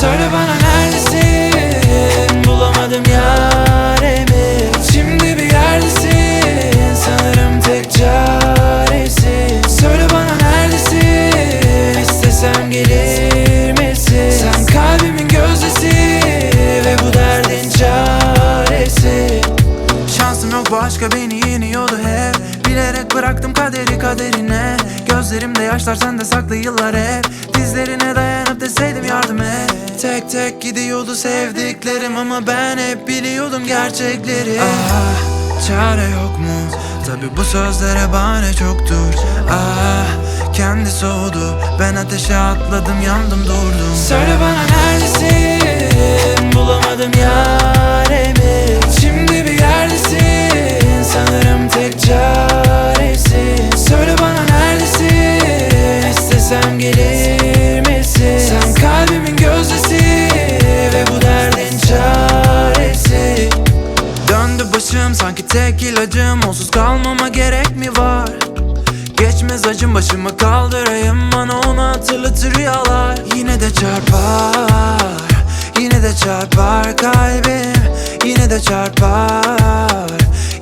Söyle bana neredesin? Bulamadım yarimi Şimdi bir yerdesin. Sanırım tek çaresin Söyle bana neredesin? İstesem gelir misin? Sen kalbimin gözdesi Ve bu derdin çaresi. Şansım yok başka beni yeniyordu hep. Bilerek bıraktım kaderi kaderine. Gözlerimde yaşlar sende saklı yıllar hep. Dizlerine dayanıp deseydim yardım et Tek tek gidiyordu sevdiklerim Ama ben hep biliyordum gerçekleri. Ah çare yok mu? Tabi bu sözlere bahane çoktur. Ah kendi soğudu. Ben ateşe atladım yandım durdum. Söyle bana Sanki tek ilacım Onsuz kalmama gerek mi var? Geçmez acım başımı kaldırayım. Bana onu hatırlatır rüyalar. Yine de çarpar Yine de çarpar kalbim. Yine de çarpar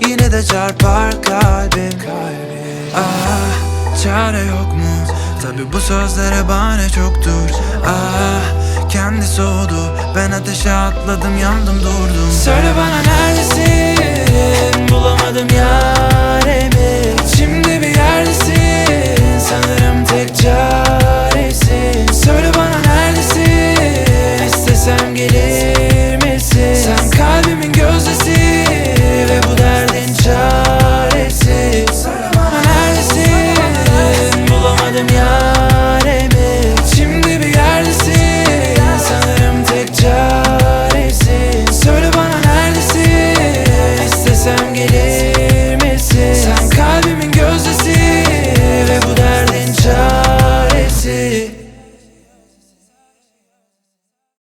Yine de çarpar kalbim. Ah çare yok mu? Tabi bu sözlere bahane çoktur. Ah kendi soğudu. Ben ateşe atladım yandım durdum. Söyle bana neredesin Bulamadım yarimi